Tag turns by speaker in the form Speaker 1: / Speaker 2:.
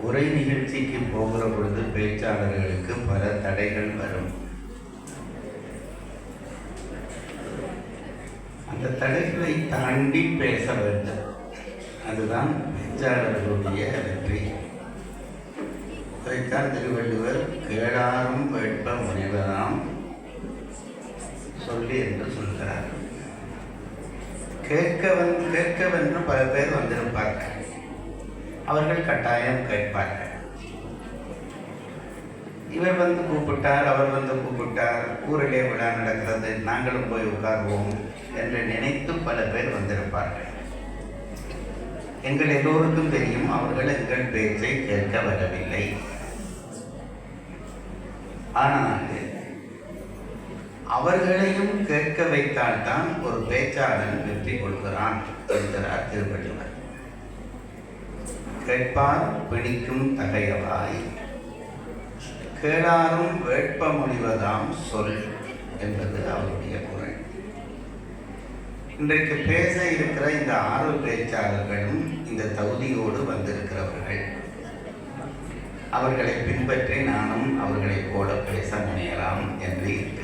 Speaker 1: உரை நிகழ்ச்சிக்கு போகிற பொழுது பேச்சாளர்களுக்கு பல தடைகள் வரும். அந்த தடைகளை தாண்டி பேச வேண்டும். அதுதான் பேச்சாளர்களுடைய வெற்றி. அதைத்தான் திருவள்ளுவர் கேளாரும் வேட்ப முனைவதாம் சொல்லி என்று சொல்கிறார். கேட்கவன் கேட்கவென்று பல பேர் வந்திருப்பார்கள். அவர்கள் கட்டாயம் கேட்பார்கள். இவர் வந்து கூப்பிட்டார் அவர் வந்து கூப்பிட்டார். ஊரிலே விழா நடக்கிறது நாங்களும் போய் உட்கார்வோம் என்று நினைத்து பல பேர் வந்திருப்பார்கள். எங்கள் எல்லோருக்கும் தெரியும் அவர்கள் எங்கள் பேச்சை கேட்க வரவில்லை. ஆனால் அவர்களையும் கேட்க வைத்தால்தான் ஒரு பேச்சாளன் வெற்றி கொள்கிறான் என்கிறார் திருவள்ளுவர். கேட்பார் பிடிக்கும் தகையவாய். கேளாரும் வேட்ப முடிவதாம் சொல் என்பது அவருடைய குரல். இன்றைக்கு பேச இருக்கிற இந்த ஆறு பேச்சாளர்களும் இந்த தகுதியோடு வந்திருக்கிறவர்கள். அவர்களை பின்பற்றி நானும் அவர்களைப் போல பேச முனையலாம் என்று இருக்கிறேன்